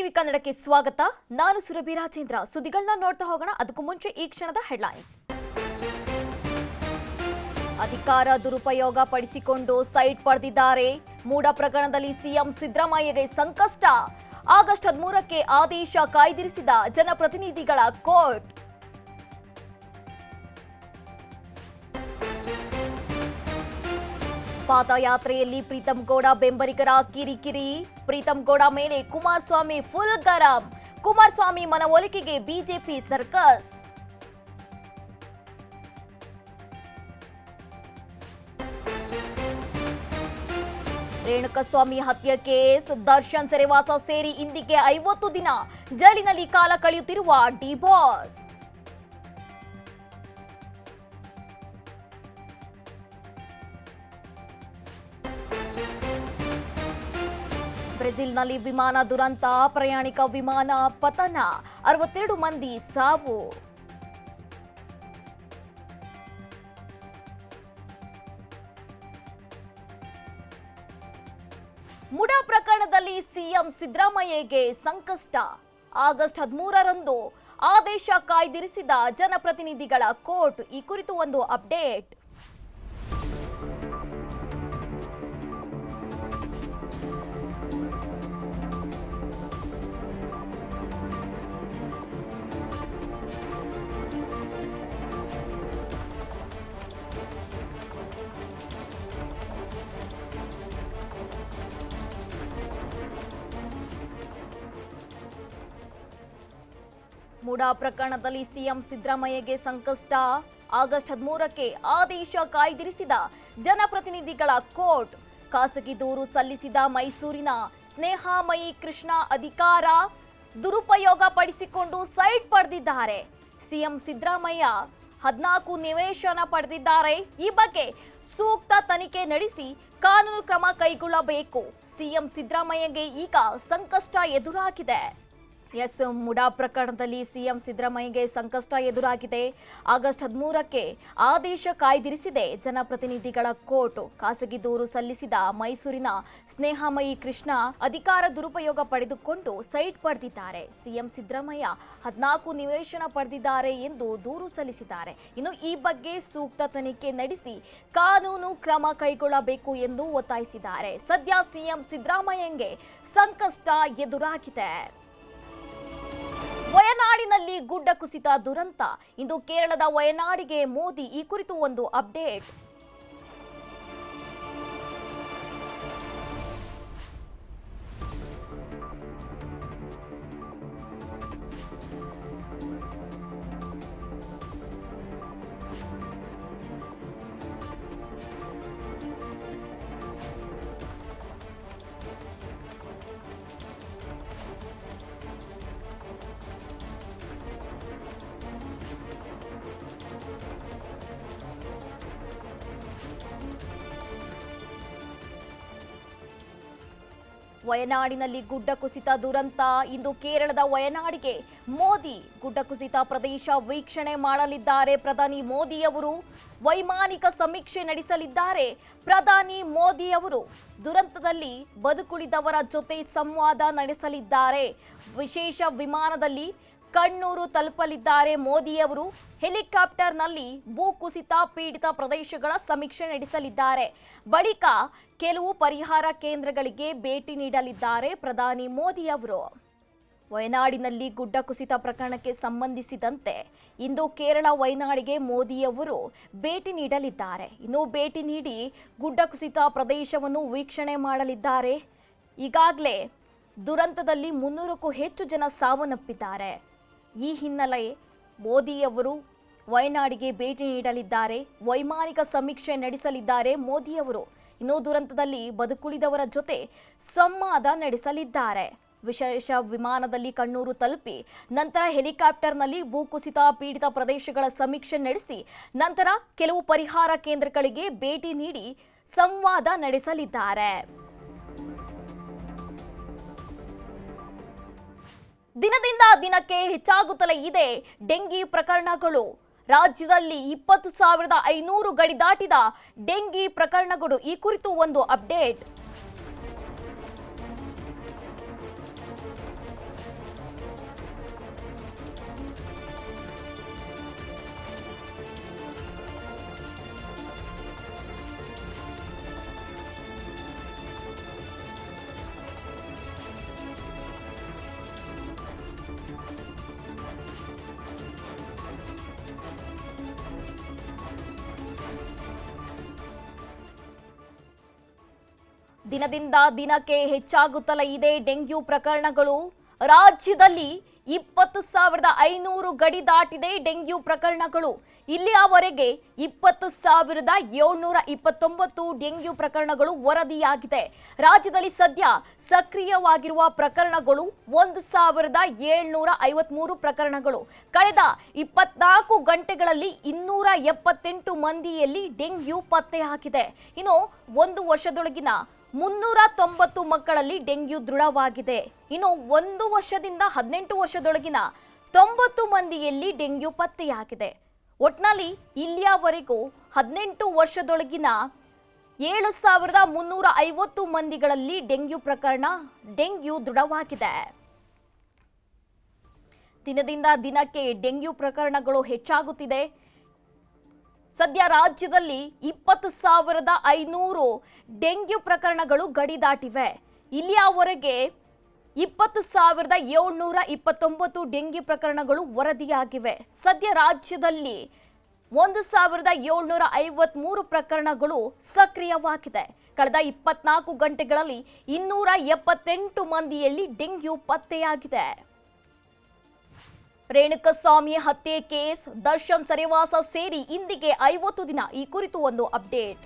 TV ಕನ್ನಡಕ್ಕೆ ಸ್ವಾಗತ. ನಾನು ಸುರಭಿ ರಾಜೇಂದ್ರ. ಸುದ್ದಿಗಳನ್ನ ನೋಡ್ತಾ ಹೋಗೋಣ. ಅದಕ್ಕೂ ಮುಂಚೆ ಈ ಕ್ಷಣದ ಹೆಡ್ಲೈನ್ಸ್ ಅಧಿಕಾರ ದುರುಪಯೋಗ ಪಡಿಸಿಕೊಂಡು ಸೈಟ್ ಪಡೆದಿದ್ದಾರೆ. ಮೂಡ ಪ್ರಕರಣದಲ್ಲಿ ಸಿಎಂ ಸಿದ್ದರಾಮಯ್ಯಗೆ ಸಂಕಷ್ಟ. ಆಗಸ್ಟ್ ಹದಿಮೂರಕ್ಕೆ ಆದೇಶ ಕಾಯ್ದಿರಿಸಿದ ಜನಪ್ರತಿನಿಧಿಗಳ ಕೋರ್ಟ್. ಪಾದಯಾತ್ರೆಯಲ್ಲಿ ಪ್ರೀತಂ ಗೌಡ ಬೆಂಬಲಿಗರ ಕಿರಿಕಿರಿ. ಪ್ರೀತಂ ಗೌಡ ಮೇಲೆ ಕುಮಾರಸ್ವಾಮಿ ಫುಲ್ ಗರಂ. ಕುಮಾರಸ್ವಾಮಿ ಮನವೊಲಿಕೆಗೆ ಬಿಜೆಪಿ ಸರ್ಕಸ್. ರೇಣುಕಸ್ವಾಮಿ ಹತ್ಯೆ ಕೇಸ್, ದರ್ಶನ್ ಸೆರೆವಾಸ ಸೇರಿ ಇಂದಿಗೆ ಐವತ್ತು ದಿನ ಜೈಲಿನಲ್ಲಿ ಕಾಲ ಕಳೆಯುತ್ತಿರುವ ಡಿಬಾಸ್ ಬ್ರೆಜಿಲ್ನಲ್ಲಿ ವಿಮಾನ ದುರಂತ, ಪ್ರಯಾಣಿಕ ವಿಮಾನ ಪತನ, ಅರವತ್ತೆರಡು ಮಂದಿ ಸಾವು. ಮುಡಾ ಪ್ರಕರಣದಲ್ಲಿ ಸಿಎಂ ಸಿದ್ದರಾಮಯ್ಯಗೆ ಸಂಕಷ್ಟ. ಆಗಸ್ಟ್ ಹದಿಮೂರರಂದು ಆದೇಶ ಕಾಯ್ದಿರಿಸಿದ ಜನಪ್ರತಿನಿಧಿಗಳ ಕೋರ್ಟ್ ಈ ಕುರಿತು ಒಂದು ಅಪ್ಡೇಟ್. ಮುಡಾ ಪ್ರಕರಣದಲ್ಲಿ ಸಿಎಂ ಸಿದ್ದರಾಮಯ್ಯಗೆ ಸಂಕಷ್ಟ. ಆಗಸ್ಟ್ ಹದಿಮೂರಕ್ಕೆ ಆದೇಶ ಕಾಯ್ದಿರಿಸಿದ ಜನಪ್ರತಿನಿಧಿಗಳ ಕೋರ್ಟ್. ಖಾಸಗಿ ದೂರು ಸಲ್ಲಿಸಿದ ಮೈಸೂರಿನ ಸ್ನೇಹಾಮಯಿ ಕೃಷ್ಣ ಅಧಿಕಾರ ದುರುಪಯೋಗ ಪಡಿಸಿಕೊಂಡು ಸೈಟ್ ಪಡೆದಿದ್ದಾರೆ. ಸಿಎಂ ಸಿದ್ದರಾಮಯ್ಯ ಹದಿನಾಲ್ಕು ನಿವೇಶನ ಪಡೆದಿದ್ದಾರೆ. ಈ ಬಗ್ಗೆ ಸೂಕ್ತ ತನಿಖೆ ನಡೆಸಿ ಕಾನೂನು ಕ್ರಮ ಕೈಗೊಳ್ಳಬೇಕು. ಸಿಎಂ ಸಿದ್ದರಾಮಯ್ಯಗೆ ಈಗ ಸಂಕಷ್ಟ ಎದುರಾಗಿದೆ. ಎಸ್, ಮುಡಾ ಪ್ರಕರಣದಲ್ಲಿ ಸಿಎಂ ಸಿದ್ದರಾಮಯ್ಯಗೆ ಸಂಕಷ್ಟ ಎದುರಾಗಿದೆ. ಆಗಸ್ಟ್ ಹದಿಮೂರಕ್ಕೆ ಆದೇಶ ಕಾಯ್ದಿರಿಸಿದೆ. ಜನಪ್ರತಿನಿಧಿಗಳ ಕೋರ್ಟ್ ಖಾಸಗಿ ದೂರು ಸಲ್ಲಿಸಿದ ಮೈಸೂರಿನ ಸ್ನೇಹಮಯಿ ಕೃಷ್ಣ ಅಧಿಕಾರ ದುರುಪಯೋಗ ಪಡೆದುಕೊಂಡು ಸೈಟ್ ಪಡೆದಿದ್ದಾರೆ. ಸಿಎಂ ಸಿದ್ದರಾಮಯ್ಯ ಹದಿನಾಲ್ಕು ನಿವೇಶನ ಪಡೆದಿದ್ದಾರೆ ಎಂದು ದೂರು ಸಲ್ಲಿಸಿದ್ದಾರೆ. ಇನ್ನು ಈ ಬಗ್ಗೆ ಸೂಕ್ತ ತನಿಖೆ ನಡೆಸಿ ಕಾನೂನು ಕ್ರಮ ಕೈಗೊಳ್ಳಬೇಕು ಎಂದು ಒತ್ತಾಯಿಸಿದ್ದಾರೆ. ಸದ್ಯ ಸಿಎಂ ಸಿದ್ದರಾಮಯ್ಯಂಗೆ ಸಂಕಷ್ಟ ಎದುರಾಗಿದೆ. ವಯನಾಡಿನಲ್ಲಿ ಗುಡ್ಡ ಕುಸಿತ ದುರಂತ. ಇಂದು ಕೇರಳದ ವಯನಾಡಿಗೆ ಮೋದಿ ಈ ಕುರಿತು ಒಂದು ಅಪ್ಡೇಟ್. ವಯನಾಡಿನಲ್ಲಿ ಗುಡ್ಡ ಕುಸಿತ ದುರಂತ. ಇಂದು ಕೇರಳದ ವಯನಾಡಿಗೆ ಮೋದಿ ಗುಡ್ಡ ಕುಸಿತ ಪ್ರದೇಶ ವೀಕ್ಷಣೆ ಮಾಡಲಿದ್ದಾರೆ. ಪ್ರಧಾನಿ ಮೋದಿ ಅವರು ವೈಮಾನಿಕ ಸಮೀಕ್ಷೆ ನಡೆಸಲಿದ್ದಾರೆ. ಪ್ರಧಾನಿ ಮೋದಿ ಅವರು ದುರಂತದಲ್ಲಿ ಬದುಕುಳಿದವರ ಜೊತೆ ಸಂವಾದ ನಡೆಸಲಿದ್ದಾರೆ. ವಿಶೇಷ ವಿಮಾನದಲ್ಲಿ ಕಣ್ಣೂರು ತಲುಪಲಿದ್ದಾರೆ ಮೋದಿಯವರು. ಹೆಲಿಕಾಪ್ಟರ್ನಲ್ಲಿ ಭೂಕುಸಿತ ಪೀಡಿತ ಪ್ರದೇಶಗಳ ಸಮೀಕ್ಷೆ ನಡೆಸಲಿದ್ದಾರೆ. ಬಳಿಕ ಕೆಲವು ಪರಿಹಾರ ಕೇಂದ್ರಗಳಿಗೆ ಭೇಟಿ ನೀಡಲಿದ್ದಾರೆ ಪ್ರಧಾನಿ ಮೋದಿ ಅವರು ವಯನಾಡಿನಲ್ಲಿ ಗುಡ್ಡ ಕುಸಿತ ಪ್ರಕರಣಕ್ಕೆ ಸಂಬಂಧಿಸಿದಂತೆ ಇಂದು ಕೇರಳ ವಯನಾಡಿಗೆ ಮೋದಿಯವರು ಭೇಟಿ ನೀಡಲಿದ್ದಾರೆ. ಇನ್ನು ಭೇಟಿ ನೀಡಿ ಗುಡ್ಡ ಕುಸಿತ ಪ್ರದೇಶವನ್ನು ವೀಕ್ಷಣೆ ಮಾಡಲಿದ್ದಾರೆ. ಈಗಾಗಲೇ ದುರಂತದಲ್ಲಿ ಮುನ್ನೂರಕ್ಕೂ ಹೆಚ್ಚು ಜನ ಸಾವನ್ನಪ್ಪಿದ್ದಾರೆ. ಈ ಹಿನ್ನೆಲೆ ಮೋದಿಯವರು ವಯನಾಡಿಗೆ ಭೇಟಿ ನೀಡಲಿದ್ದಾರೆ. ವೈಮಾನಿಕ ಸಮೀಕ್ಷೆ ನಡೆಸಲಿದ್ದಾರೆ ಮೋದಿಯವರು. ಇನ್ನೂ ದುರಂತದಲ್ಲಿ ಬದುಕುಳಿದವರ ಜೊತೆ ಸಂವಾದ ನಡೆಸಲಿದ್ದಾರೆ. ವಿಶೇಷ ವಿಮಾನದಲ್ಲಿ ಕಣ್ಣೂರು ತಲುಪಿ, ನಂತರ ಹೆಲಿಕಾಪ್ಟರ್ನಲ್ಲಿ ಭೂಕುಸಿತ ಪೀಡಿತ ಪ್ರದೇಶಗಳ ಸಮೀಕ್ಷೆ ನಡೆಸಿ, ನಂತರ ಕೆಲವು ಪರಿಹಾರ ಕೇಂದ್ರಗಳಿಗೆ ಭೇಟಿ ನೀಡಿ ಸಂವಾದ ನಡೆಸಲಿದ್ದಾರೆ. ದಿನದಿಂದ ದಿನಕ್ಕೆ ಹೆಚ್ಚಾಗುತ್ತಲೇ ಇದೆ ಡೆಂಗಿ ಪ್ರಕರಣಗಳು. ರಾಜ್ಯದಲ್ಲಿ ಇಪ್ಪತ್ತು ಸಾವಿರದ ಐನೂರು ಗಡಿ ದಾಟಿದ ಡೆಂಗಿ ಪ್ರಕರಣಗಳು ಈ ಕುರಿತು ಒಂದು ಅಪ್ಡೇಟ್. ದಿನದಿಂದ ದಿನಕ್ಕೆ ಹೆಚ್ಚಾಗುತ್ತಲೇ ಇದೆ ಡೆಂಗ್ಯೂ ಪ್ರಕರಣಗಳು. ರಾಜ್ಯದಲ್ಲಿ ಇಪ್ಪತ್ತು ಸಾವಿರದ ಐನೂರು ಗಡಿ ದಾಟಿದೆ ಡೆಂಗ್ಯೂ ಪ್ರಕರಣಗಳು. ಇಲ್ಲಿಯವರೆಗೆ ಇಪ್ಪತ್ತು ಸಾವಿರದ ಏಳ್ನೂರ ಇಪ್ಪತ್ತೊಂಬತ್ತು ಡೆಂಗ್ಯೂ ಪ್ರಕರಣಗಳು ವರದಿಯಾಗಿದೆ. ರಾಜ್ಯದಲ್ಲಿ ಸದ್ಯ ಸಕ್ರಿಯವಾಗಿರುವ ಪ್ರಕರಣಗಳು ಒಂದು ಸಾವಿರದ ಏಳ್ನೂರ ಐವತ್ಮೂರು ಪ್ರಕರಣಗಳು. ಕಳೆದ ಇಪ್ಪತ್ನಾಲ್ಕು ಗಂಟೆಗಳಲ್ಲಿ ಇನ್ನೂರ ಎಪ್ಪತ್ತೆಂಟು ಮಂದಿಯಲ್ಲಿ ಡೆಂಗ್ಯೂ ಪತ್ತೆಯಾಗಿದೆ ಇನ್ನು ಒಂದು ವರ್ಷದೊಳಗಿನ ಮುನ್ನೂರ ತೊಂಬತ್ತು ಮಕ್ಕಳಲ್ಲಿ ಡೆಂಗ್ಯೂ ದೃಢವಾಗಿದೆ. ಇನ್ನು ಒಂದು ವರ್ಷದಿಂದ ಹದಿನೆಂಟು ವರ್ಷದೊಳಗಿನ ತೊಂಬತ್ತು ಮಂದಿಯಲ್ಲಿ ಡೆಂಗ್ಯೂ ಪತ್ತೆಯಾಗಿದೆ. ಒಟ್ನಲ್ಲಿ ಇಲ್ಲಿಯವರೆಗೂ ಹದಿನೆಂಟು ವರ್ಷದೊಳಗಿನ ಏಳು ಸಾವಿರದ ಮುನ್ನೂರ ಐವತ್ತು ಮಂದಿಗಳಲ್ಲಿ ಡೆಂಗ್ಯೂ ಪ್ರಕರಣ ಡೆಂಗ್ಯೂ ದೃಢವಾಗಿದೆ. ದಿನದಿಂದ ದಿನಕ್ಕೆ ಡೆಂಗ್ಯೂ ಪ್ರಕರಣಗಳು ಹೆಚ್ಚಾಗುತ್ತಿದೆ. ಸದ್ಯ ರಾಜ್ಯದಲ್ಲಿ ಇಪ್ಪತ್ತು ಸಾವಿರದ ಐನೂರು ಡೆಂಗ್ಯೂ ಪ್ರಕರಣಗಳು ಗಡಿ ದಾಟಿವೆ. ಇಲ್ಲಿಯವರೆಗೆ ಇಪ್ಪತ್ತು ಸಾವಿರದ ಏಳ್ನೂರ ಇಪ್ಪತ್ತೊಂಬತ್ತು ಡೆಂಗ್ಯೂ ಪ್ರಕರಣಗಳು ವರದಿಯಾಗಿವೆ. ಸದ್ಯ ರಾಜ್ಯದಲ್ಲಿ ಒಂದು ಸಾವಿರದ ಏಳ್ನೂರ ಐವತ್ಮೂರು ಪ್ರಕರಣಗಳು ಸಕ್ರಿಯವಾಗಿದೆ. ಕಳೆದ ಇಪ್ಪತ್ನಾಲ್ಕು ಗಂಟೆಗಳಲ್ಲಿ ಇನ್ನೂರ ಎಪ್ಪತ್ತೆಂಟು ಮಂದಿಯಲ್ಲಿ ಡೆಂಗ್ಯೂ ಪತ್ತೆಯಾಗಿದೆ. ರೇಣುಕಸ್ವಾಮಿ ಹತ್ಯೆ ಕೇಸ್ ದರ್ಶನ್ ಸರಿವಾಸ ಸೇರಿ ಇಂದಿಗೆ ಐವತ್ತು ದಿನ ಈ ಕುರಿತು ಒಂದು ಅಪ್ಡೇಟ್.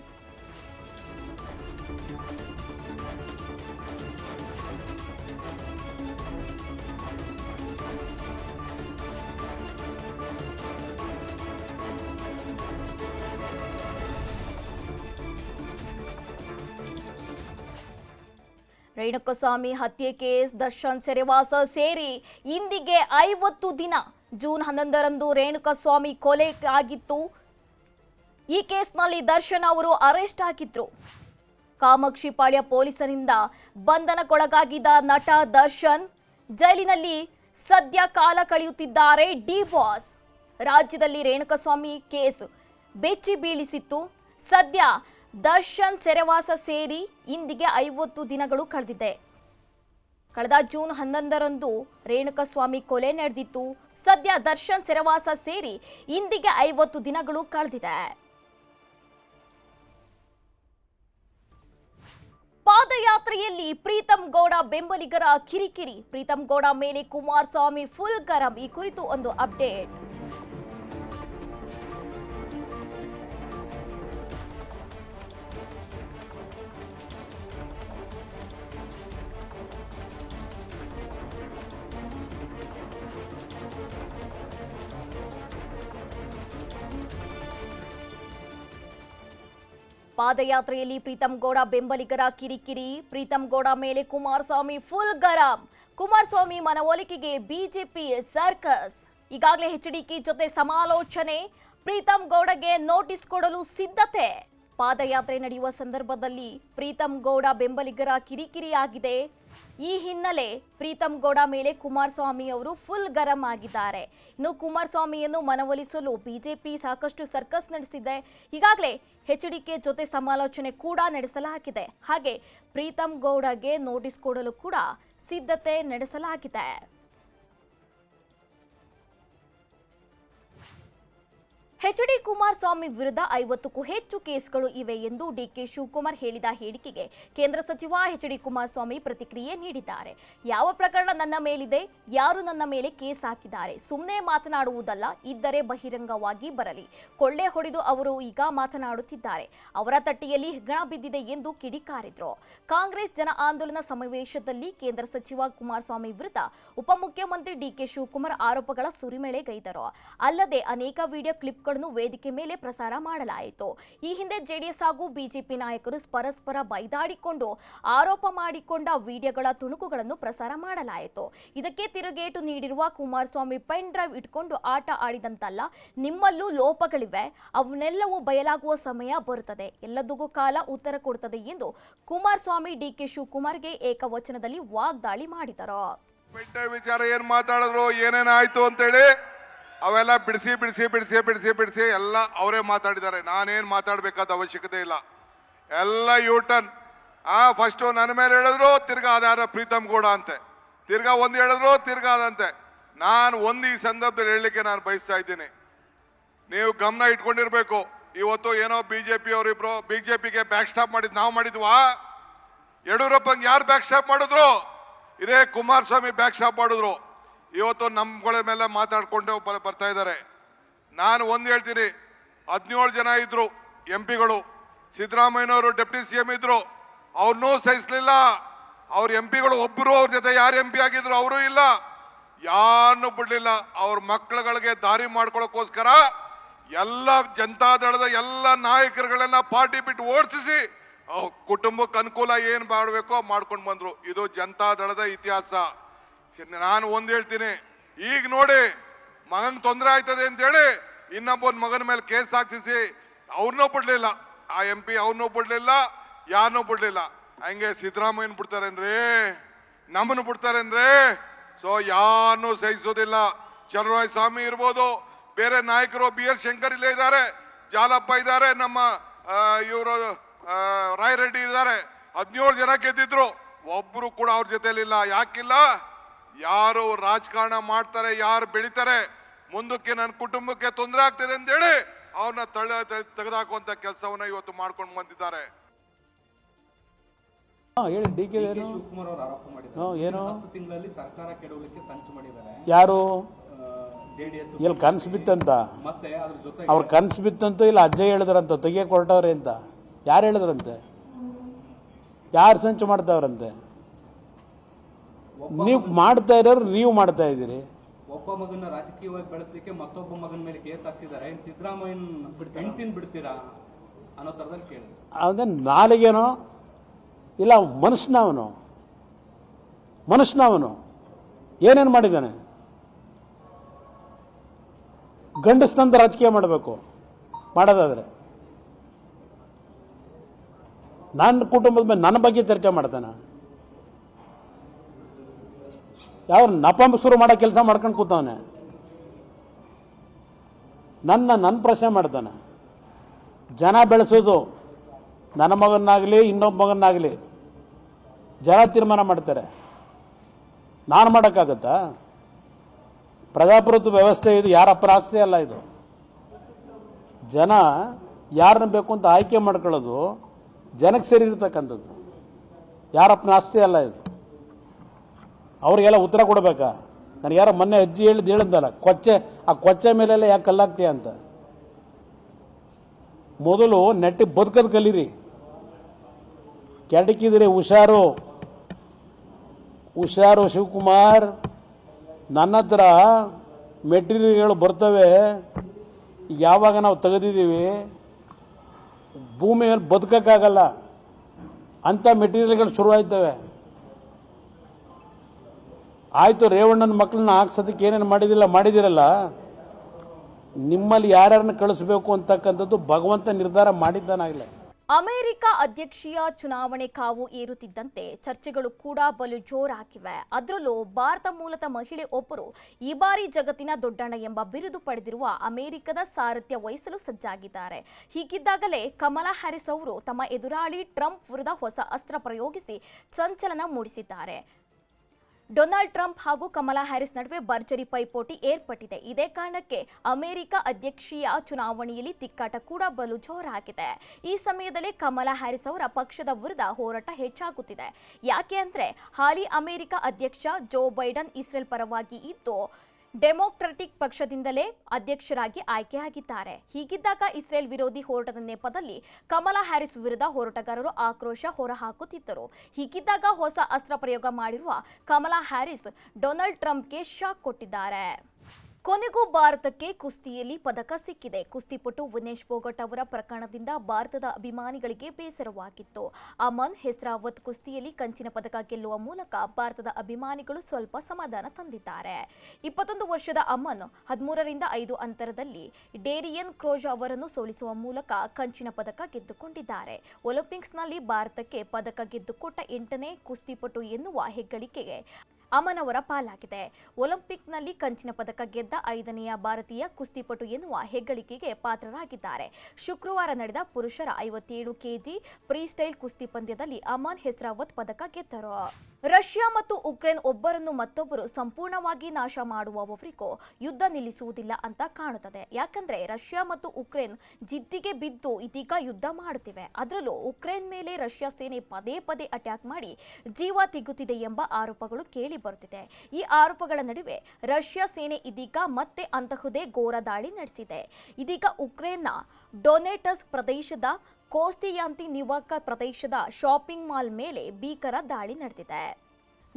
ರೇಣುಕಸ್ವಾಮಿ ಹತ್ಯೆ ಕೇಸ್, ದರ್ಶನ್ ಸೆರೆವಾಸ ಸೇರಿ ಇಂದಿಗೆ ಐವತ್ತು ದಿನ. ಜೂನ್ ಹನ್ನೊಂದರಂದು ರೇಣುಕಸ್ವಾಮಿ ಕೊಲೆ ಆಗಿತ್ತು. ಈ ಕೇಸ್ನಲ್ಲಿ ದರ್ಶನ್ ಅವರು ಅರೆಸ್ಟ್ ಆಗಿದ್ರು. ಕಾಮಾಕ್ಷಿಪಾಳ್ಯ ಪೊಲೀಸರಿಂದ ಬಂಧನಕ್ಕೊಳಗಾಗಿದ್ದ ನಟ ದರ್ಶನ್ ಜೈಲಿನಲ್ಲಿ ಸದ್ಯ ಕಾಲ ಕಳೆಯುತ್ತಿದ್ದಾರೆ ಡಿ ಬಾಸ್. ರಾಜ್ಯದಲ್ಲಿ ರೇಣುಕಸ್ವಾಮಿ ಕೇಸ್ ಬೆಚ್ಚಿ ಬೀಳಿಸಿತ್ತು. ಸದ್ಯ ದರ್ಶನ್ ಸೆರೆವಾಸ ಸೇರಿ ಇಂದಿಗೆ ಐವತ್ತು ದಿನಗಳು ಕಳೆದಿದೆ. ಕಳೆದ ಜೂನ್ ಹನ್ನೊಂದರಂದು ರೇಣುಕಸ್ವಾಮಿ ಕೊಲೆ ನಡೆದಿತ್ತು. ಸದ್ಯ ದರ್ಶನ್ ಸೆರೆವಾಸ ಸೇರಿ ಇಂದಿಗೆ ಐವತ್ತು ದಿನಗಳು ಕಳೆದಿದೆ. ಪಾದಯಾತ್ರೆಯಲ್ಲಿ ಪ್ರೀತಂ ಗೌಡ ಬೆಂಬಲಿಗರ ಕಿರಿಕಿರಿ. ಪ್ರೀತಂ ಗೌಡ ಮೇಲೆ ಕುಮಾರಸ್ವಾಮಿ ಫುಲ್ ಗರಂ. ಈ ಕುರಿತು ಒಂದು ಅಪ್ಡೇಟ್. ಪಾದಯಾತ್ರೆಯಲ್ಲಿ ಪ್ರೀತಂ ಗೌಡ ಬೆಂಬಲಿಗರ ಕಿರಿಕಿರಿ ಪ್ರೀತಂ ಗೌಡ ಮೇಲೆ ಕುಮಾರಸ್ವಾಮಿ ಫುಲ್ ಗರಂ. ಕುಮಾರಸ್ವಾಮಿ ಮನವೊಲಿಕೆಗೆ ಬಿಜೆಪಿ ಸರ್ಕಸ್ ಈಗಾಗಲೇ ಎಚ್ಡಿಕೆ ಜೊತೆ ಸಮಾಲೋಚನೆ ಪ್ರೀತಂ ಗೌಡಗೆ ನೋಟಿಸ್ ಕೊಡಲು ಸಿದ್ಧತೆ. ಪಾದಯಾತ್ರೆ ನಡೆಯುವ ಸಂದರ್ಭದಲ್ಲಿ ಪ್ರೀತಂ ಗೌಡ ಬೆಂಬಲಿಗರ ಕಿರಿಕಿರಿ ಆಗಿದೆ ಈ ಹಿನ್ನೆಲೆ ಪ್ರೀತಂ ಗೌಡ ಮೇಲೆ ಕುಮಾರಸ್ವಾಮಿ ಅವರು ಫುಲ್ ಗರಂ ಆಗಿದ್ದಾರೆ. ಇನ್ನು ಕುಮಾರಸ್ವಾಮಿಯನ್ನು ಮನವೊಲಿಸಲು ಬಿಜೆಪಿ ಸಾಕಷ್ಟು ಸರ್ಕಸ್ ನಡೆಸಿದೆ. ಈಗಾಗಲೇ ಎಚ್ಡಿಕೆ ಜೊತೆ ಸಮಾಲೋಚನೆ ಕೂಡ ನಡೆಸಲಾಗಿದೆ. ಹಾಗೆ ಪ್ರೀತಂ ಗೌಡಗೆ ನೋಟಿಸ್ ಕೊಡಲು ಕೂಡ ಸಿದ್ಧತೆ ನಡೆಸಲಾಗಿದೆ. ಎಚ್ ಡಿ ಕುಮಾರಸ್ವಾಮಿ ವಿರುದ್ಧ ಐವತ್ತಕ್ಕೂ ಹೆಚ್ಚು ಕೇಸ್ಗಳು ಇವೆ ಎಂದು ಡಿಕೆ ಶಿವಕುಮಾರ್ ಹೇಳಿದ ಹೇಳಿಕೆಗೆ ಕೇಂದ್ರ ಸಚಿವ ಎಚ್ ಡಿ ಕುಮಾರಸ್ವಾಮಿ ಪ್ರತಿಕ್ರಿಯೆ ನೀಡಿದ್ದಾರೆ. ಯಾವ ಪ್ರಕರಣ ನನ್ನ ಮೇಲಿದೆ, ಯಾರು ನನ್ನ ಮೇಲೆ ಕೇಸ್ ಹಾಕಿದ್ದಾರೆ ಸುಮ್ಮನೆ ಮಾತನಾಡುವುದಲ್ಲ, ಇದ್ದರೆ ಬಹಿರಂಗವಾಗಿ ಬರಲಿ. ಕೊಳ್ಳೆ ಹೊಡೆದು ಅವರು ಈಗ ಮಾತನಾಡುತ್ತಿದ್ದಾರೆ. ಅವರ ತಟ್ಟಿಯಲ್ಲಿ ಹೆಗ್ಗಣ ಬಿದ್ದಿದೆ ಎಂದು ಕಿಡಿಕಾರಿದ್ರು. ಕಾಂಗ್ರೆಸ್ ಜನ ಆಂದೋಲನ ಸಮಾವೇಶದಲ್ಲಿ ಕೇಂದ್ರ ಸಚಿವ ಕುಮಾರಸ್ವಾಮಿ ವಿರುದ್ಧ ಉಪಮುಖ್ಯಮಂತ್ರಿ ಡಿಕೆ ಶಿವಕುಮಾರ್ ಆರೋಪಗಳ ಸುರಿಮಳೆಗೈದರು. ಅಲ್ಲದೆ ಅನೇಕ ವಿಡಿಯೋ ಕ್ಲಿಪ್ಗಳನ್ನು ವೇದಿಕೆ ಮೇಲೆ ಪ್ರಸಾರ ಮಾಡಲಾಯಿತು. ಈ ಹಿಂದೆ ಜೆಡಿಎಸ್ ಹಾಗೂ ಬಿಜೆಪಿ ನಾಯಕರು ಪರಸ್ಪರ ಬೈದಾಡಿಕೊಂಡು ಆರೋಪ ಮಾಡಿಕೊಂಡ ವಿಡಿಯೋಗಳ ತುಣುಕುಗಳನ್ನು ಪ್ರಸಾರ ಮಾಡಲಾಯಿತು. ಇದಕ್ಕೆ ತಿರುಗೇಟು ನೀಡಿರುವ ಕುಮಾರಸ್ವಾಮಿ ಪೆನ್ ಡ್ರೈವ್ ಇಟ್ಕೊಂಡು ಆಟ ಆಡಿದಂತಲ್ಲ, ನಿಮ್ಮಲ್ಲೂ ಲೋಪಗಳಿವೆ. ಅವನ್ನೆಲ್ಲವೂ ಬಯಲಾಗುವ ಸಮಯ ಬರುತ್ತದೆ. ಎಲ್ಲದಕ್ಕೂ ಕಾಲ ಉತ್ತರ ಕೊಡುತ್ತದೆ ಎಂದು ಕುಮಾರಸ್ವಾಮಿ ಡಿಕೆ ಶಿವಕುಮಾರ್ಗೆ ಏಕವಚನದಲ್ಲಿ ವಾಗ್ದಾಳಿ ಮಾಡಿದರು. ವಿಚಾರ ಏನ್ ಮಾತಾಡಿದ್ರು, ಏನೇನಾಯ್ತು ಅಂತೇಳಿ ಅವೆಲ್ಲ ಬಿಡಿಸಿ ಬಿಡಿಸಿ ಬಿಡಿಸಿ ಬಿಡಿಸಿ ಬಿಡಿಸಿ ಎಲ್ಲ ಅವರೇ ಮಾತಾಡಿದ್ದಾರೆ. ನಾನೇನು ಮಾತಾಡ್ಬೇಕಾದ ಅವಶ್ಯಕತೆ ಇಲ್ಲ. ಎಲ್ಲ ಯೂಟರ್ನ್ ಆ ಫಸ್ಟು ನನ್ನ ಮೇಲೆ ಹೇಳಿದ್ರು, ತಿರ್ಗಾ ಅದಾರ ಪ್ರೀತಮ್ ಗೌಡ ಅಂತೆ. ತಿರ್ಗಾ ಒಂದು ಹೇಳಿದ್ರು, ತಿರ್ಗಾ ಅದಂತೆ ನಾನು ಒಂದು ಈ ಸಂದರ್ಭದಲ್ಲಿ ಹೇಳಲಿಕ್ಕೆ ನಾನು ಬಯಸ್ತಾ ಇದ್ದೀನಿ. ನೀವು ಗಮನ ಇಟ್ಕೊಂಡಿರ್ಬೇಕು. ಇವತ್ತು ಏನೋ ಬಿಜೆಪಿ ಅವರಿಬ್ರು ಬಿಜೆಪಿಗೆ ಬ್ಯಾಕ್ ಸ್ಟಾಪ್ ಮಾಡಿದ್, ನಾವು ಮಾಡಿದ್ವಾ? ಯಡಿಯೂರಪ್ಪಂಗೆ ಯಾರು ಬ್ಯಾಕ್ ಸ್ಟಾಪ್ ಮಾಡಿದ್ರು? ಇದೇ ಕುಮಾರಸ್ವಾಮಿ ಬ್ಯಾಕ್ ಸ್ಟಾಪ್ ಮಾಡಿದ್ರು. ಇವತ್ತು ನಮ್ಗಳ ಮೇಲೆ ಮಾತಾಡ್ಕೊಂಡು ಬರ್ತಾ ಇದ್ದಾರೆ. ನಾನು ಒಂದು ಹೇಳ್ತೀನಿ, ಹದಿನೇಳು ಜನ ಇದ್ರು ಎಂ ಪಿಗಳು. ಸಿದ್ದರಾಮಯ್ಯನವರು ಡೆಪ್ಟಿ ಸಿ ಎಂ ಇದ್ರು. ಅವ್ರನ್ನೂ ಸಹಿಸ್ಲಿಲ್ಲ. ಅವ್ರ ಎಂ ಪಿಗಳು ಒಬ್ಬರು ಅವ್ರ ಜೊತೆ ಯಾರು ಎಂ ಪಿ ಆಗಿದ್ರು ಅವರು ಇಲ್ಲ. ಯಾರನ್ನು ಬಿಡಲಿಲ್ಲ. ಅವ್ರ ಮಕ್ಕಳುಗಳಿಗೆ ದಾರಿ ಮಾಡ್ಕೊಳ್ಳೋಕ್ಕೋಸ್ಕರ ಎಲ್ಲ ಜನತಾದಳದ ಎಲ್ಲ ನಾಯಕರುಗಳನ್ನ ಪಾರ್ಟಿ ಬಿಟ್ಟು ಓಡಿಸಿ ಕುಟುಂಬಕ್ಕೆ ಅನುಕೂಲ ಏನ್ ಮಾಡಬೇಕೋ ಮಾಡ್ಕೊಂಡು ಬಂದ್ರು. ಇದು ಜನತಾದಳದ ಇತಿಹಾಸ. ನಾನು ಒಂದು ಹೇಳ್ತೀನಿ. ಈಗ ನೋಡಿ ಮಗನ್ ತೊಂದರೆ ಆಯ್ತದೆ ಅಂತ ಹೇಳಿ ಇನ್ನೊಬ್ಬನ ಮಗನ ಮೇಲೆ ಕೇಸ್ ಹಾಕ್ಸಿಸಿ ಅವ್ರನ್ನೂ ಬಿಡ್ಲಿಲ್ಲ. ಆ ಎಂ ಪಿ ಅವ್ರನ್ನೂ ಬಿಡ್ಲಿಲ್ಲ ಯಾರನ್ನೂ ಬಿಡ್ಲಿಲ್ಲ. ಹಂಗೆ ಸಿದ್ದರಾಮಯ್ಯನ ಬಿಡ್ತಾರೇನ್ರಿ? ನಮ್ಮನ್ನು ಬಿಡ್ತಾರೇನ್ರಿ? ಸೊ ಯಾರನ್ನೂ ಸಹಿಸೋದಿಲ್ಲ. ಚಲರಾಯ ಸ್ವಾಮಿ ಇರ್ಬೋದು, ಬೇರೆ ನಾಯಕರು, ಬಿ ಎಲ್ ಶಂಕರ್ ಇಲ್ಲೇ ಇದ್ದಾರೆ, ಜಾಲಪ್ಪ ಇದ್ದಾರೆ, ನಮ್ಮ ಇವರು ರಾಯರೆಡ್ಡಿ ಇದ್ದಾರೆ. ಹದಿನೇಳು ಜನ ಗೆದ್ದಿದ್ರು. ಒಬ್ಬರು ಕೂಡ ಅವ್ರ ಜೊತೆಲಿಲ್ಲ. ಯಾಕಿಲ್ಲ? ಯಾರು ರಾಜಕಾರಣ ಮಾಡ್ತಾರೆ ಯಾರು ಬೆಳಿತಾರೆ ಮುಂದಕ್ಕೆ ನನ್ನ ಕುಟುಂಬಕ್ಕೆ ತೊಂದರೆ ಆಗ್ತದೆ ಅಂತೇಳಿ ಅವ್ರನ್ನ ತಳ್ಳ ತೆಗೆದಾಕುವಂತ ಕೆಲಸವನ್ನ ಇವತ್ತು ಮಾಡ್ಕೊಂಡು ಬಂದಿದ್ದಾರೆ. ಹಾಂ ಹೇಳಿ ಡಿ ಕೆ ಏನು? ಶಿವಕುಮಾರ್ ಅವರು ಆರೋಪ ಮಾಡಿದ್ದಾರೆ. ಹ್ಞೂ ಏನು? ಹತ್ತು ತಿಂಗಳಲ್ಲಿ ಸರ್ಕಾರ ಕೆಡವಲಿಕ್ಕೆ ಸಂಚು ಮಾಡಿದ್ದಾರೆ. ಯಾರು? ಜೆಡಿಎಸ್ ಎಲ್ಲಿ ಕನಸು ಬಿತ್ತಂತ? ಮತ್ತೆ ಅದ್ರ ಜೊತೆ ಅವ್ರ ಕನಸು ಬಿತ್ತಂತ ಇಲ್ಲ ಅಜ್ಜ ಹೇಳಿದ್ರಂತ ತೆಗಿಯಕ್ಕೆ ಹೊರಟವ್ರೆ ಅಂತ. ಯಾರು ಹೇಳಿದ್ರಂತೆ? ಯಾರು ಸಂಚು ಮಾಡ್ತಾವ್ರಂತೆ ನೀವು ಮಾಡ್ತಾ ಇರೋರು ನೀವು ಮಾಡ್ತಾ ಇದ್ದೀರಿ. ಒಬ್ಬ ಮಗನ ರಾಜಕೀಯವಾಗಿ ಬೆಳೆಸಲಿಕ್ಕೆ ಮತ್ತೊಬ್ಬ ಮಗನ ಮೇಲೆ ಕೇಸ್ ಹಾಕ್ಸಿದ್ದಾರೆ. ಸಿದ್ದರಾಮಯ್ಯ ಹೆಂಡ್ತಿನ ಬಿಡ್ತೀರಾ ಅನ್ನೋ ತರದಲ್ಲಿ ಕೇಳಿ. ಅದೇ ನಾಲಿಗೆನೋ ಇಲ್ಲ ಮನುಷ್ಯನವನು? ಮನುಷ್ಯನವನು? ಏನೇನು ಮಾಡಿದ್ದಾನೆ? ಗಂಡಸ್ನಂತ ರಾಜಕೀಯ ಮಾಡಬೇಕು ಮಾಡೋದಾದ್ರೆ. ನನ್ನ ಕುಟುಂಬದ ಮೇಲೆ ನನ್ನ ಬಗ್ಗೆ ಚರ್ಚೆ ಮಾಡ್ತಾನೆ? ಯಾವ ನಪಂ ಶುರು ಮಾಡೋ ಕೆಲಸ ಮಾಡ್ಕೊಂಡು ಕೂತವನೆ. ನನ್ನ ನನ್ನ ಪ್ರಶ್ನೆ ಮಾಡ್ತಾನೆ. ಜನ ಬೆಳೆಸೋದು ನನ್ನ ಮಗನಾಗಲಿ ಇನ್ನೊಬ್ಬ ಮಗನಾಗಲಿ ಜನ ತೀರ್ಮಾನ ಮಾಡ್ತಾರೆ. ನಾನು ಮಾಡೋಕ್ಕಾಗತ್ತಾ? ಪ್ರಜಾಪ್ರಭುತ್ವ ವ್ಯವಸ್ಥೆ ಇದು ಯಾರ ಆಸ್ತಿ ಅಲ್ಲ ಇದು. ಜನ ಯಾರನ್ನ ಬೇಕು ಅಂತ ಆಯ್ಕೆ ಮಾಡ್ಕೊಳ್ಳೋದು ಜನಕ್ಕೆ ಸೇರಿ ಇರ್ತಕ್ಕಂಥದ್ದು ಯಾರಪ್ಪನ ಆಸ್ತಿ ಅಲ್ಲ ಇದು. ಅವ್ರಿಗೆಲ್ಲ ಉತ್ತರ ಕೊಡಬೇಕಾ? ನನಗೆ ಯಾರೋ ಮೊನ್ನೆ ಅಜ್ಜಿ ಹೇಳಿದ್ದು ಹೇಳಿದ್ದಲ್ಲ ಕೊಚ್ಚೆ, ಆ ಕೊಚ್ಚೆ ಮೇಲೆಲ್ಲ ಯಾಕೆ ಕಲ್ಲಾಗ್ತೀಯ ಅಂತ? ಮೊದಲು ನೆಟ್ಟಿ ಬದುಕೋದು ಕಲೀರಿ. ಕೆಡಕಿದ್ರೆ ಹುಷಾರು. ಹುಷಾರು ಶಿವಕುಮಾರ್, ನನ್ನ ಹತ್ರ ಮೆಟೀರಿಯಲ್ಗಳು ಬರ್ತವೆ. ಯಾವಾಗ ನಾವು ತೆಗೆದಿದ್ದೀವಿ? ಭೂಮಿಯಲ್ಲಿ ಬದುಕೋಕ್ಕಾಗಲ್ಲ. ಅಂಥ ಮೆಟೀರಿಯಲ್ಗಳು ಶುರುವಾಯ್ತವೆ. ಆಯಿತು ರೇವಣ್ಣನ ಮಕ್ಕಳನ್ನ ಹಾಕ್ಸೋದಕ್ಕೆ ಏನೇನು ಮಾಡಿದಿಲ್ಲ, ಮಾಡಿದಿರಲ್ಲ? ನಿಮ್ಮಲ್ಲಿ ಯಾರ್ಯಾರನ್ನ ಕಳಿಸ್ಬೇಕು ಅಂತಕ್ಕಂಥದ್ದು ಭಗವಂತ ನಿರ್ಧಾರ ಮಾಡಿದ್ದಾನಾಗಲೇ ಅಮೆರಿಕ ಅಧ್ಯಕ್ಷೀಯ ಚುನಾವಣೆ ಕಾವು ಏರುತ್ತಿದ್ದಂತೆ ಚರ್ಚೆಗಳು ಕೂಡ ಬಲು ಜೋರಾಗಿವೆ. ಅದರಲ್ಲೂ ಭಾರತ ಮೂಲದ ಮಹಿಳೆ ಒಬ್ಬರು ಈ ಬಾರಿ ಜಗತ್ತಿನ ದೊಡ್ಡಣ್ಣ ಎಂಬ ಬಿರುದು ಪಡೆದಿರುವ ಅಮೆರಿಕದ ಸಾರಥ್ಯ ವಹಿಸಲು ಸಜ್ಜಾಗಿದ್ದಾರೆ. ಹೀಗಿದ್ದಾಗಲೇ ಕಮಲಾ ಹ್ಯಾರಿಸ್ ಅವರು ತಮ್ಮ ಎದುರಾಳಿ ಟ್ರಂಪ್ ವಿರುದ್ಧ ಹೊಸ ಅಸ್ತ್ರ ಪ್ರಯೋಗಿಸಿ ಸಂಚಲನ ಮೂಡಿಸಿದ್ದಾರೆ. ಡೊನಾಲ್ಡ್ ಟ್ರಂಪ್ ಹಾಗೂ ಕಮಲಾ ಹ್ಯಾರಿಸ್ ನಡುವೆ ಭರ್ಜರಿ ಪೈಪೋಟಿ ಏರ್ಪಟ್ಟಿದೆ. ಇದೇ ಕಾರಣಕ್ಕೆ ಅಮೆರಿಕ ಅಧ್ಯಕ್ಷೀಯ ಚುನಾವಣೆಯಲ್ಲಿ ತಿಕ್ಕಾಟ ಕೂಡ ಬಲು ಜೋರಾಗಿದೆ. ಈ ಸಮಯದಲ್ಲಿ ಕಮಲಾ ಹ್ಯಾರಿಸ್ ಅವರ ಪಕ್ಷದ ವಿರುದ್ಧ ಹೋರಾಟ ಹೆಚ್ಚಾಗುತ್ತಿದೆ. ಯಾಕೆ ಅಂದರೆ ಹಾಲಿ ಅಮೆರಿಕ ಅಧ್ಯಕ್ಷ ಜೋ ಬೈಡನ್ ಇಸ್ರೇಲ್ ಪರವಾಗಿ ಇದ್ದು ಡೆಮೋಕ್ರೆಟಿಕ್ ಪಕ್ಷದಿಂದಲೇ ಅಧ್ಯಕ್ಷರಾಗಿ ಆಯ್ಕೆಯಾಗಿದ್ದಾರೆ. ಹೀಗಿದ್ದಾಗ ಇಸ್ರೇಲ್ ವಿರೋಧಿ ಹೋರಾಟದ ನೆಪದಲ್ಲಿ ಕಮಲಾ ಹ್ಯಾರಿಸ್ ವಿರುದ್ಧ ಹೋರಾಟಗಾರರು ಆಕ್ರೋಶ ಹೊರಹಾಕುತ್ತಿದ್ದರು. ಹೀಗಿದ್ದಾಗ ಹೊಸ ಅಸ್ತ್ರ ಪ್ರಯೋಗ ಮಾಡಿರುವ ಕಮಲಾ ಹ್ಯಾರಿಸ್ ಡೊನಾಲ್ಡ್ ಟ್ರಂಪ್ಗೆ ಶಾಕ್ ಕೊಟ್ಟಿದ್ದಾರೆ. ಕೊನೆಗೂ ಭಾರತಕ್ಕೆ ಕುಸ್ತಿಯಲ್ಲಿ ಪದಕ ಸಿಕ್ಕಿದೆ. ಕುಸ್ತಿಪಟು ವಿನೇಶ್ ಫೋಗಟ್ ಅವರ ಪ್ರಕರಣದಿಂದ ಭಾರತದ ಅಭಿಮಾನಿಗಳಿಗೆ ಬೇಸರವಾಗಿತ್ತು. ಅಮನ್ ಹೆಸರಾವತ್ ಕುಸ್ತಿಯಲ್ಲಿ ಕಂಚಿನ ಪದಕ ಗೆಲ್ಲುವ ಮೂಲಕ ಭಾರತದ ಅಭಿಮಾನಿಗಳು ಸ್ವಲ್ಪ ಸಮಾಧಾನ ತಂದಿದ್ದಾರೆ. ಇಪ್ಪತ್ತೊಂದು ವರ್ಷದ ಅಮನ್ ಹದಿಮೂರರಿಂದ ಐದು ಅಂತರದಲ್ಲಿ ಡೇರಿಯನ್ ಕ್ರೋಜ್ ಅವರನ್ನು ಸೋಲಿಸುವ ಮೂಲಕ ಕಂಚಿನ ಪದಕ ಗೆದ್ದುಕೊಂಡಿದ್ದಾರೆ. ಒಲಿಂಪಿಕ್ಸ್ನಲ್ಲಿ ಭಾರತಕ್ಕೆ ಪದಕ ಗೆದ್ದುಕೊಟ್ಟ ಎಂಟನೇ ಕುಸ್ತಿಪಟು ಎನ್ನುವ ಹೆಗ್ಗಳಿಕೆಗೆ ಅಮನ್ ಅವರ ಪಾಲಾಗಿದೆ. ಒಲಿಂಪಿಕ್ನಲ್ಲಿ ಕಂಚಿನ ಪದಕ ಗೆದ್ದ ಐದನೆಯ ಭಾರತೀಯ ಕುಸ್ತಿಪಟು ಎನ್ನುವ ಹೆಗ್ಗಳಿಕೆಗೆ ಪಾತ್ರರಾಗಿದ್ದಾರೆ. ಶುಕ್ರವಾರ ನಡೆದ ಪುರುಷರ ಐವತ್ತೇಳು ಕೆಜಿ ಫ್ರೀಸ್ಟೈಲ್ ಕುಸ್ತಿ ಪಂದ್ಯದಲ್ಲಿ ಅಮನ್ ಹೆಸರಾವತ್ ಪದಕ ಗೆದ್ದರು. ರಷ್ಯಾ ಮತ್ತು ಉಕ್ರೇನ್ ಒಬ್ಬರನ್ನು ಮತ್ತೊಬ್ಬರು ಸಂಪೂರ್ಣವಾಗಿ ನಾಶ ಮಾಡುವವರಿಗೂ ಯುದ್ಧ ನಿಲ್ಲಿಸುವುದಿಲ್ಲ ಅಂತ ಕಾಣುತ್ತದೆ. ಯಾಕಂದ್ರೆ ರಷ್ಯಾ ಮತ್ತು ಉಕ್ರೇನ್ ಜಿದ್ದಿಗೆ ಬಿದ್ದು ಇದೀಗ ಯುದ್ಧ ಮಾಡುತ್ತಿವೆ. ಅದರಲ್ಲೂ ಉಕ್ರೇನ್ ಮೇಲೆ ರಷ್ಯಾ ಸೇನೆ ಪದೇ ಪದೇ ಅಟ್ಯಾಕ್ ಮಾಡಿ ಜೀವ ತೆಗುತ್ತಿದೆ ಎಂಬ ಆರೋಪಗಳು ಕೇಳಿ ಬರುತ್ತಿದೆ. ಈ ಆರೋಪಗಳ ನಡುವೆ ರಷ್ಯಾ ಸೇನೆ ಇದೀಗ ಮತ್ತೆ ಅಂತಹುದೇ ಘೋರ ದಾಳಿ ನಡೆಸಿದೆ. ಇದೀಗ ಉಕ್ರೇನ್ನ ಡೊನೆಟಸ್ ಪ್ರದೇಶದ ಕೋಸ್ತಿಯಾಂತಿ ನಿವಾಕ ಪ್ರದೇಶದ ಶಾಪಿಂಗ್ ಮಾಲ್ ಮೇಲೆ ಭೀಕರ ದಾಳಿ ನಡೆದಿದೆ.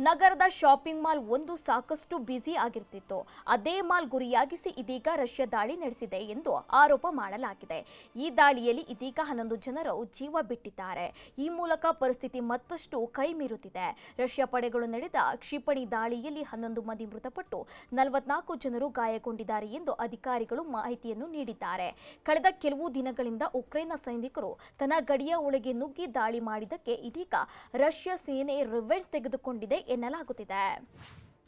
ನಗರದ ಶಾಪಿಂಗ್ ಮಾಲ್ ಒಂದು ಸಾಕಷ್ಟು ಬ್ಯುಸಿ ಆಗಿರ್ತಿತ್ತು. ಅದೇ ಮಾಲ್ ಗುರಿಯಾಗಿಸಿ ಇದೀಗ ರಷ್ಯಾ ದಾಳಿ ನಡೆಸಿದೆ ಎಂದು ಆರೋಪ ಮಾಡಲಾಗಿದೆ. ಈ ದಾಳಿಯಲ್ಲಿ ಇದೀಗ ಹನ್ನೊಂದು ಜನರು ಜೀವ ಬಿಟ್ಟಿದ್ದಾರೆ. ಈ ಮೂಲಕ ಪರಿಸ್ಥಿತಿ ಮತ್ತಷ್ಟು ಕೈ ಮೀರುತ್ತಿದೆ ರಷ್ಯಾ ಪಡೆಗಳು ನಡೆದ ಕ್ಷಿಪಣಿ ದಾಳಿಯಲ್ಲಿ ಹನ್ನೊಂದು ಮಂದಿ ಮೃತಪಟ್ಟು ನಲವತ್ನಾಲ್ಕು ಜನರು ಗಾಯಗೊಂಡಿದ್ದಾರೆ ಎಂದು ಅಧಿಕಾರಿಗಳು ಮಾಹಿತಿಯನ್ನು ನೀಡಿದ್ದಾರೆ. ಕಳೆದ ಕೆಲವು ದಿನಗಳಿಂದ ಉಕ್ರೇನ್ನ ಸೈನಿಕರು ತನ್ನ ಗಡಿಯ ಒಳಗೆ ನುಗ್ಗಿ ದಾಳಿ ಮಾಡಿದ್ದಕ್ಕೆ ಇದೀಗ ರಷ್ಯಾ ಸೇನೆ ರಿವೆಂಜ್ ತೆಗೆದುಕೊಂಡಿದೆ ಎನ್ನಲಾಗುತ್ತಿದೆ.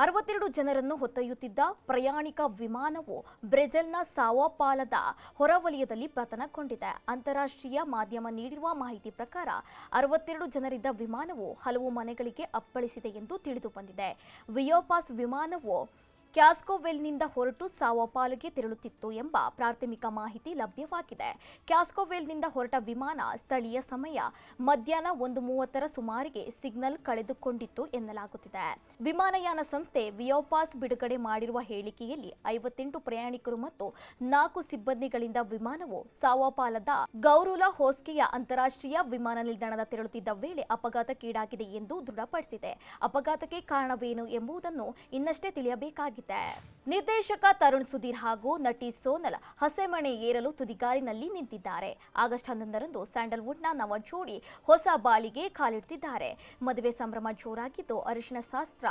ಅರವತ್ತೆರಡು ಜನರನ್ನು ಹೊತ್ತೊಯ್ಯುತ್ತಿದ್ದ ಪ್ರಯಾಣಿಕ ವಿಮಾನವು ಬ್ರೆಜಿಲ್ನ ಸಾವೋಪಾಲದ ಹೊರವಲಯದಲ್ಲಿ ಪತನಗೊಂಡಿದೆ. ಅಂತಾರಾಷ್ಟ್ರೀಯ ಮಾಧ್ಯಮ ನೀಡಿರುವ ಮಾಹಿತಿ ಪ್ರಕಾರ ಅರವತ್ತೆರಡು ಜನರಿದ್ದ ವಿಮಾನವು ಹಲವು ಮನೆಗಳಿಗೆ ಅಪ್ಪಳಿಸಿದೆ ಎಂದು ತಿಳಿದು ಬಂದಿದೆ ವಿಯೋಪಾಸ್ ವಿಮಾನವು ಕ್ಯಾಸ್ಕೋವೆಲ್ನಿಂದ ಹೊರಟು ಸಾವೋಪಾಲ್ಗೆ ತೆರಳುತ್ತಿತ್ತು ಎಂಬ ಪ್ರಾಥಮಿಕ ಮಾಹಿತಿ ಲಭ್ಯವಾಗಿದೆ. ಕ್ಯಾಸ್ಕೋವೆಲ್ನಿಂದ ಹೊರಟ ವಿಮಾನ ಸ್ಥಳೀಯ ಸಮಯ ಮಧ್ಯಾಹ್ನ ಒಂದು ಮೂವತ್ತರ ಸುಮಾರಿಗೆ ಸಿಗ್ನಲ್ ಕಳೆದುಕೊಂಡಿತ್ತು ಎನ್ನಲಾಗುತ್ತಿದೆ. ವಿಮಾನಯಾನ ಸಂಸ್ಥೆ ವಿಯೋಪಾಸ್ ಬಿಡುಗಡೆ ಮಾಡಿರುವ ಹೇಳಿಕೆಯಲ್ಲಿ ಐವತ್ತೆಂಟು ಪ್ರಯಾಣಿಕರು ಮತ್ತು ನಾಲ್ಕು ಸಿಬ್ಬಂದಿಗಳಿಂದ ವಿಮಾನವು ಸಾವೋಪಾಲದ ಗೌರುಲ ಹೋಸ್ಕೆಯ ಅಂತಾರಾಷ್ಟ್ರೀಯ ವಿಮಾನ ನಿಲ್ದಾಣದ ತೆರಳುತ್ತಿದ್ದ ವೇಳೆ ಅಪಘಾತಕ್ಕೀಡಾಗಿದೆ ಎಂದು ದೃಢಪಡಿಸಿದೆ. ಅಪಘಾತಕ್ಕೆ ಕಾರಣವೇನು ಎಂಬುದನ್ನು ಇನ್ನಷ್ಟೇ ತಿಳಿಯಬೇಕಾಗಿದೆ. ನಿರ್ದೇಶಕ ತರುಣ್ ಸುಧೀರ್ ಹಾಗೂ ನಟಿ ಸೋನಲ್ ಹಸೆಮಣೆ ಏರಲು ತುದಿಗಾಲಿನಲ್ಲಿ ನಿಂತಿದ್ದಾರೆ. ಆಗಸ್ಟ್ ಹನ್ನೊಂದರಂದು ಸ್ಯಾಂಡಲ್ವುಡ್ನ ನವ ಜೋಡಿ ಹೊಸ ಬಾಳಿಗೆ ಕಾಲಿಡ್ತಿದ್ದಾರೆ. ಮದುವೆ ಸಂಭ್ರಮ ಜೋರಾಗಿದ್ದು ಅರಿಶಿನ ಶಾಸ್ತ್ರ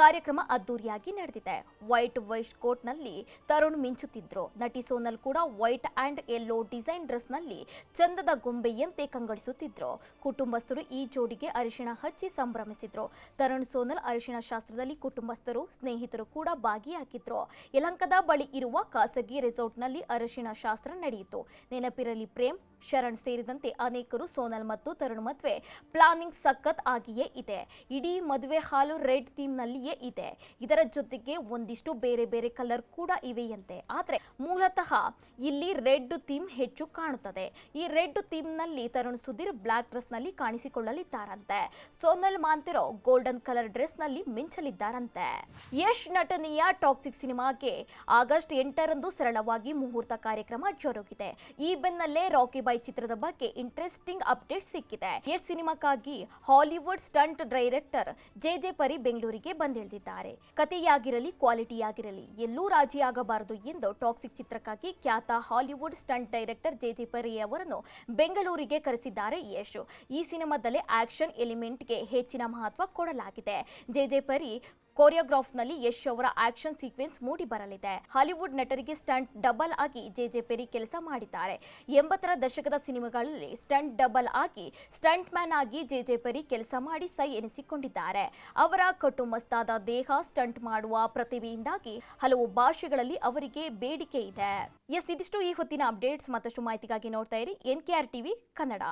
ಕಾರ್ಯಕ್ರಮ ಅದ್ದೂರಿಯಾಗಿ ನಡೆದಿದೆ. ವೈಟ್ ವೈಟ್ ಕೋಟ್ನಲ್ಲಿ ತರುಣ್ ಮಿಂಚುತ್ತಿದ್ರು. ನಟಿ ಸೋನಲ್ ಕೂಡ ವೈಟ್ ಅಂಡ್ ಯೆಲ್ಲೋ ಡಿಸೈನ್ ಡ್ರೆಸ್ನಲ್ಲಿ ಚಂದದ ಗೊಂಬೆಯಂತೆ ಕಂಗೊಳಿಸುತ್ತಿದ್ರು ಕುಟುಂಬಸ್ಥರು ಈ ಜೋಡಿಗೆ ಅರಿಶಿಣ ಹಚ್ಚಿ ಸಂಭ್ರಮಿಸಿದ್ರು. ತರುಣ್ ಸೋನಲ್ ಅರಿಶಿನ ಶಾಸ್ತ್ರದಲ್ಲಿ ಕುಟುಂಬಸ್ಥರು, ಸ್ನೇಹಿತರು ಕೂಡ ಭಾಗಿಯಾಗಿದ್ರು ಯಲಂಕದ ಬಳಿ ಇರುವ ಖಾಸಗಿ ರೆಸಾರ್ಟ್ನಲ್ಲಿ ಅರಶಿನ ಶಾಸ್ತ್ರ ನಡೆಯಿತು. ನೆನಪಿರಲಿ ಪ್ರೇಮ್ ಶರಣ್ ಸೇರಿದಂತೆ ಅನೇಕರು ಸೋನಲ್ ಮತ್ತು ತರುಣ್ ಮದುವೆ ಪ್ಲಾನಿಂಗ್ ಸಖತ್ ಆಗಿಯೇ ಇದೆ. ಇಡೀ ಮದುವೆ ಹಾಲು ರೆಡ್ ಥೀಮ್ ನಲ್ಲಿಯೇ ಇದೆ. ಇದರ ಜೊತೆಗೆ ಒಂದಿಷ್ಟು ಬೇರೆ ಬೇರೆ ಕಲರ್ ಕೂಡ ಇವೆಯಂತೆ. ಆದ್ರೆ ಮೂಲತಃ ಇಲ್ಲಿ ರೆಡ್ ಥೀಮ್ ಹೆಚ್ಚು ಕಾಣುತ್ತದೆ. ಈ ರೆಡ್ ಥೀಮ್ನಲ್ಲಿ ತರುಣ್ ಸುಧೀರ್ ಬ್ಲಾಕ್ ಡ್ರೆಸ್ನಲ್ಲಿ ಕಾಣಿಸಿಕೊಳ್ಳಲಿದ್ದಾರಂತೆ. ಸೋನಲ್ ಮಾಂತಿರೋ ಗೋಲ್ಡನ್ ಕಲರ್ ಡ್ರೆಸ್ನಲ್ಲಿ ಮಿಂಚಲಿದ್ದಾರಂತೆ. ಯಶ್ ನಟನೆಯ ಟಾಕ್ಸಿಕ್ ಸಿನಿಮಾಗೆ ಆಗಸ್ಟ್ ಎಂಟರಂದು ಸರಳವಾಗಿ ಮುಹೂರ್ತ ಕಾರ್ಯಕ್ರಮ ಜರುಗಿದೆ. ಈ ಬೆನ್ನಲ್ಲೇ ರಾಕಿ ಬಾಯ್ ಚಿತ್ರದ ಬಗ್ಗೆ ಇಂಟ್ರೆಸ್ಟಿಂಗ್ ಅಪ್ಡೇಟ್ ಸಿಕ್ಕಿದೆ. Yash ಸಿನಿಮಾಕ್ಕಾಗಿ Hollywood stunt director J J Perry ಬೆಂಗಳೂರಿಗೆ ಬಂದಿಳಿದಿದ್ದಾರೆ ಕಥೆಯಾಗಿರಲಿ ಕ್ವಾಲಿಟಿಯಾಗಿರಲಿ ಎಲ್ಲೂ ರಾಜಿಯಾಗಬಾರದು ಎಂದು ಟಾಕ್ಸಿಕ್ ಚಿತ್ರಕ್ಕಾಗಿ ಖ್ಯಾತ Hollywood stunt director J J Perry ಅವರನ್ನು ಬೆಂಗಳೂರಿಗೆ ಕರೆಸಿದ್ದಾರೆ ಯಶ್. ಈ ಸಿನಿಮಾದಲ್ಲಿ ಆಕ್ಷನ್ ಎಲಿಮೆಂಟ್ಗೆ ಹೆಚ್ಚಿನ ಮಹತ್ವ ಕೊಡಲಾಗಿದೆ. ಜೆ ಜೆ ಪರಿ ಕೊರಿಯೋಗ್ರಾಫ್ನಲ್ಲಿ ಯಶ್ ಅವರ ಆಕ್ಷನ್ ಸೀಕ್ವೆನ್ಸ್ ಮೂಡಿ ಬರಲಿದೆ. ಹಾಲಿವುಡ್ ನಟರಿಗೆ ಸ್ಟಂಟ್ ಡಬಲ್ ಆಗಿ ಜೆ ಜೆ ಪೆರಿ ಕೆಲಸ ಮಾಡಿದ್ದಾರೆ. ಎಂಬತ್ತರ ದಶಕದ ಸಿನಿಮಾಗಳಲ್ಲಿ ಸ್ಟಂಟ್ ಡಬಲ್ ಆಗಿ ಸ್ಟಂಟ್ ಮ್ಯಾನ್ ಆಗಿ ಜೆ ಜೆ ಪೆರಿ ಕೆಲಸ ಮಾಡಿ ಸೈ ಎನಿಸಿಕೊಂಡಿದ್ದಾರೆ. ಅವರ ಕಟ್ಟುಮಸ್ತಾದ ದೇಹ ಸ್ಟಂಟ್ ಮಾಡುವ ಪ್ರತಿಭೆಯಿಂದಾಗಿ ಹಲವು ಭಾಷೆಗಳಲ್ಲಿ ಅವರಿಗೆ ಬೇಡಿಕೆ ಇದೆ. ಎಸ್, ಇದಿಷ್ಟು ಈ ಹೊತ್ತಿನ ಅಪ್ಡೇಟ್ಸ್. ಮತ್ತಷ್ಟು ಮಾಹಿತಿಗಾಗಿ ನೋಡ್ತಾ ಇರಿ N K R TV, Kannada.